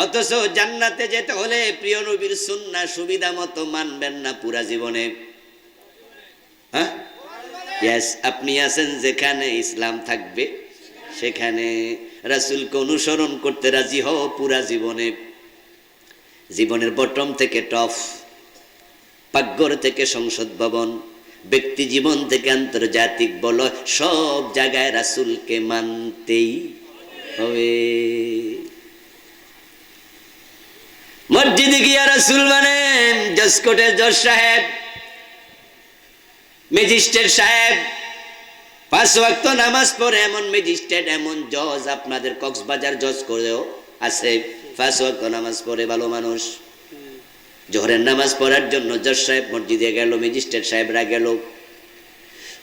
অথচ জান্নাতে যেতে হলে প্রিয় নবীর সুন্না সুবিধা মতো মানবেন না পুরা জীবনে। হ্যাঁ? আপনি আছেন যেখানে ইসলাম থাকবে, সেখানে রাসূলকে অনুসরণ করতে রাজি হও পুরা জীবনে। জীবনের বটম থেকে টপ পাকঘর থেকে সংসদ ভবন, ব্যক্তি জীবন থেকে আন্তর্জাতিক বল সব জায়গায় রাসূলকে মানতেই হবে। মসজিদে গিয়া রাসূল মানে জসকোটের জজ সাহেব, ম্যাজিস্ট্রেট সাহেব, পাঁচ ওয়াক্ত নামাজ পড়ে এমন ম্যাজিস্ট্রেট, এমন জজ আপনাদের কক্সবাজার জজ করেও আছে। পাঁচ ওয়াক্ত নামাজ পড়ে ভালো মানুষ। জোহরের নামাজ পড়ার জন্য জজ সাহেব মসজিদে গেল, ম্যাজিস্ট্রেট সাহেবরা গেল।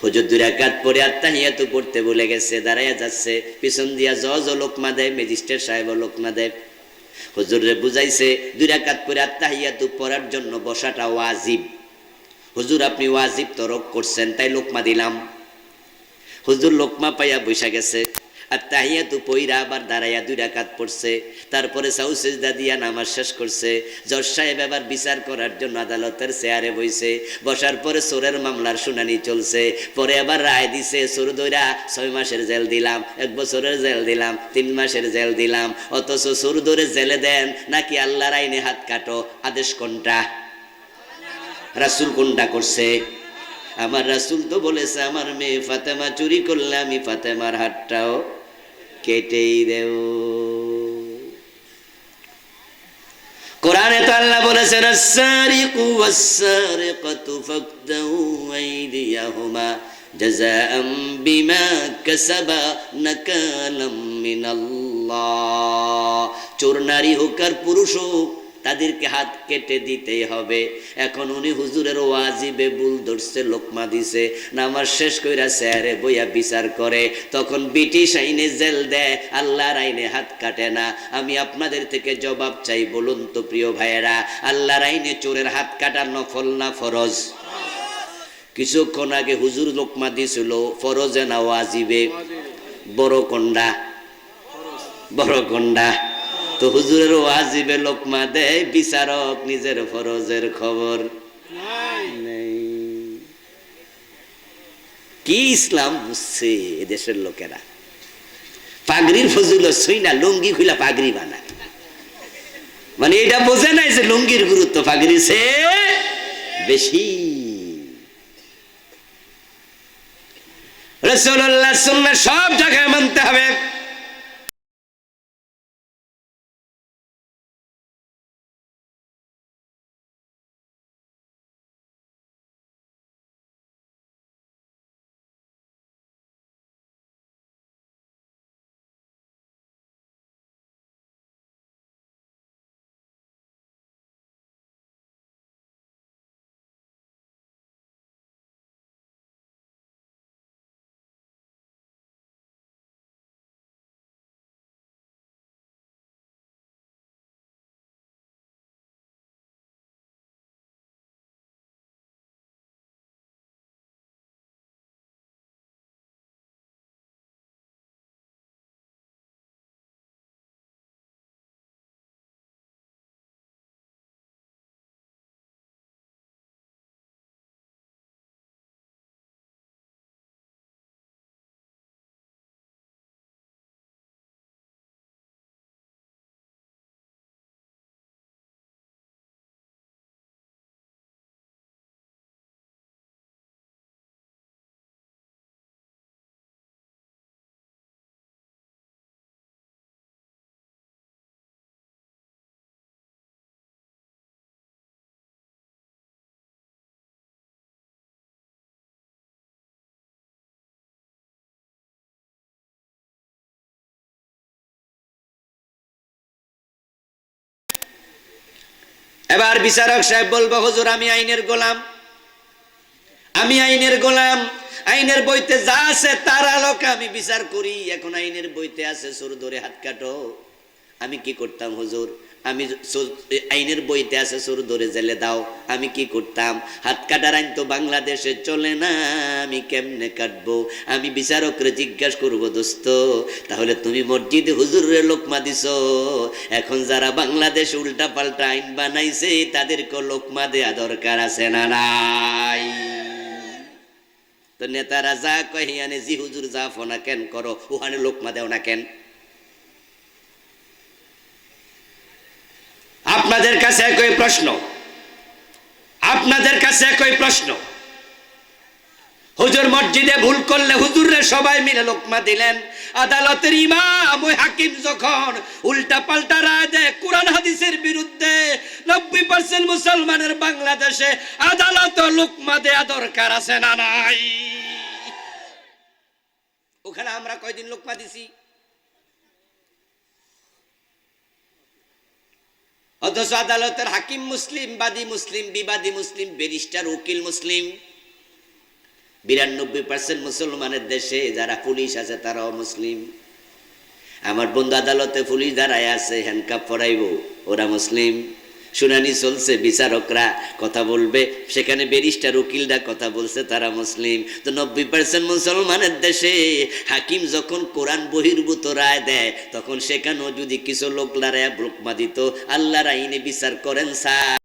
হুজুর দুই পরে আত্মাহিয়াতু পড়তে বলে গেছে, দাঁড়াইয়া যাচ্ছে। পিছন দিয়া জজ ও লোকমা দেয়, ম্যাজিস্ট্রেট সাহেব ও লোকমা দেয়। হুজুরে বুঝাইছে, দুই রাকাত পরে আত্মাহিয়াতু পড়ার জন্য বসাটা ওয়াজিব। হুজুর, আপনি ওয়াজিব তরক করছেন, তাই লোকমা দিলাম। হুজুর লোকমা পাইয়া বৈশা গেছে। আর তাহিয়া তু পইরা আবার দাঁড়াইয়া দুই রাকাত পড়ছে। তারপরে সাউসেজদা দিয়া নামাজ শেষ করছে। জজ সাহেব আবার বিচার করার জন্য আদালতের চেয়ারে বইছে। বসার পরে চোরের মামলার শুনানি চলছে। পরে আবার রায় দিছে চোর দইরা ছয় মাসের জেল দিলাম, এক বছরের জেল দিলাম, তিন মাসের জেল দিলাম। অথচ চোর ধরে জেলে দেন, নাকি আল্লাহর আইনে হাত কাটো, আদেশ কোনটা? রাসুল কোনটা করছে? আমার রাসুল তো বলেছে, আমার মেয়ে ফাতেমা চুরি করলে আমি ফাতেমার হাতটাও কেটেই দেও কোরআনে তো আল্লাহ বলেছেন, আস-সারিকু ওয়াস-সারিকাতু ফাকদাউ আইদিয়াহুমা জাযাআম বিমা কাসাবা নাকালাম মিনাল্লাহ। চোর, নারী হোক আর পুরুষ হোক তাদেরকে হাত কেটে দিতেই হবে। এখন উনি হুজুরের ওয়াজিবে বুল ধরছে লোকমা দিছে নামাজ শেষ কইরা স্যারে বইয়া বিচার করে। তখন ব্রিটিশ আইনে জেল দেয়, আল্লাহর আইনে হাত কাটে না। আমি আপনাদের থেকে জবাব চাই, বলুন তো প্রিয় ভাইয়েরা, আল্লাহর আইনে চোরের হাত কাটা নফল না ফরজ? কিছুক্ষণ আগে হুজুর লোকমা দিছিল ফরজে না ওয়াজিবে। বড় কন্ডা। বড় কন্ডা। তো হুজুরের ওয়াজিবে লোকমা দেয় বিচারক নিজের ফরজের খবর। কি ইসলাম বুঝছে এদেশের লোকেরা? পাগড়ির ফজুল ছুই না লুঙ্গি খুলা পাগড়ি বানায়। মানে এটা বোঝে নাই যে লুঙ্গির গুরুত্ব পাগড়ি সে বেশি। রসুল্লাহ সব জায়গায় মানতে হবে। এবার বিচারক সাহেব বলব, হজুর, আমি আইনের গোলাম। আমি আইনের গোলাম। আইনের বইতে যা আছে তার আলোকে আমি বিচার করি। এখন আইনের বইতে আছে, সুর ধরে হাত কাটো। আমি কি করতাম, হুজুর? আমি আইনের বইতে আছে চোর ধরে জেলে দাও, আমি কি করতাম? হাত কাটার আইন তো বাংলাদেশে চলে না, আমি কেমনে কাটবো? আমি বিচারকরে জিজ্ঞাসা করব, দোস্ত, তাহলে তুমি মসজিদে হুজুরের লোকমা দিছ। এখন যারা বাংলাদেশ উল্টা পাল্টা আইন বানাইছে তাদেরকে লোকমা দেয়া দরকার আছে না নাই? তো নেতারা যা কহিয়ানে জি হুজুর যা ফোনা কেন করো? ওখানে লোকমা দেও না কেন? আপনাদের কাছে একই প্রশ্ন। আপনাদের কাছে একই প্রশ্ন। হুজুর মসজিদে ভুল করলে হুজুররে সবাই মিলে লোকমা দিলেন। আদালতের ইমাম ওই হাকিম যখন উল্টা পাল্টা রায় দেয় কোরআন হাদিসের বিরুদ্ধে নব্বই পার্সেন্ট মুসলমানের বাংলাদেশে আদালত লোকমা দেয়া দরকার আছে না নাই? ওখানে আমরা কয়দিন লোকমা দিছি? অথচ আদালতের হাকিম মুসলিম, বাদী মুসলিম, বিবাদী মুসলিম, ব্যারিস্টার, উকিল মুসলিম। বিরানব্বই পার্সেন্ট মুসলমানের দেশে যারা পুলিশ আছে তারাও মুসলিম। আমার বন্ধু আদালতে পুলিশ দাঁড়ায় আছে হ্যান্ডকাপ পরাইব, ওরা মুসলিম। শুনানি চলছে, বিচারকরা কথা বলবে। সেখানে ব্যারিস্টার, উকিলরা কথা বলছে, তারা মুসলিম। তো নব্বই পার্সেন্ট মুসলমানের দেশে হাকিম যখন কোরআন বহির্ভূত রায় দেয়, তখন সেখানেও যদি কিছু লোক লড়াইয়া ব্রুকমা দিত, আল্লাহর আইনে বিচার করেন স্যার।